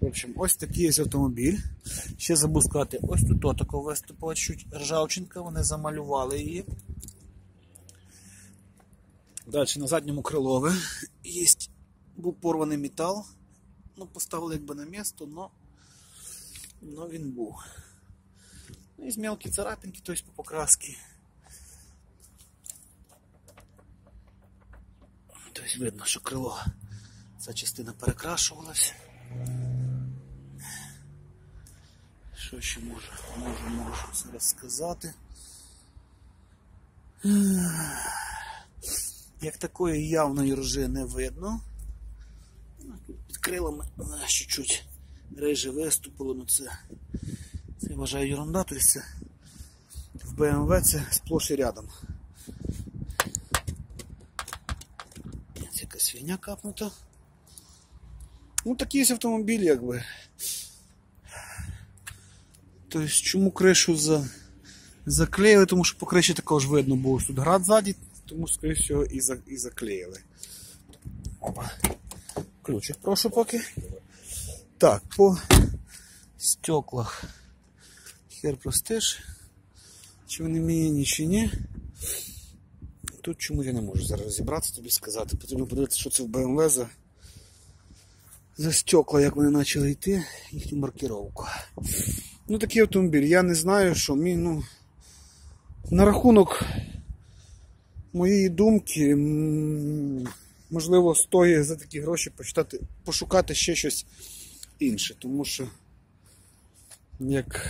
В общем, ось такий ось автомобіль. Ще забув сказати, ось тут отако виступила чуть ржавчинка, вони замалювали її. Далі на задньому крилові є був порваний метал. Ну, поставили якби на місто, но, но він був. Ну, і мелкі царапинки, тобто по покрасці. Тобто видно, що крило ця частина перекрашувалась. Що ще можу, можу, можу зараз. Як такої явної ржи не видно. Під крилами вона чуть-чуть реже виступило, ну це, це я вважаю ерунда, тобто це в BMW це сплош і рядом. Якась свиня капнута. Ну такий автомобіль якби. Тобто чому кришу за... заклеїли, тому що по криші також видно було тут град ззаді, тому скоріше всього і, за... і заклеїли. Опа. Ключик прошу поки. Так, по стеклах. Хер простиш. Чи вони мені, чи ні. Тут чому я не можу зараз розібратися, тобі сказати. Потрібно подивитися, що це в BMW за, за стекла, як вони почали йти, їхню маркировку. Ну такий автомобіль. Я не знаю, що мій, ну. На рахунок моєї думки, можливо, стоїть за такі гроші почитати, пошукати ще щось інше, тому що як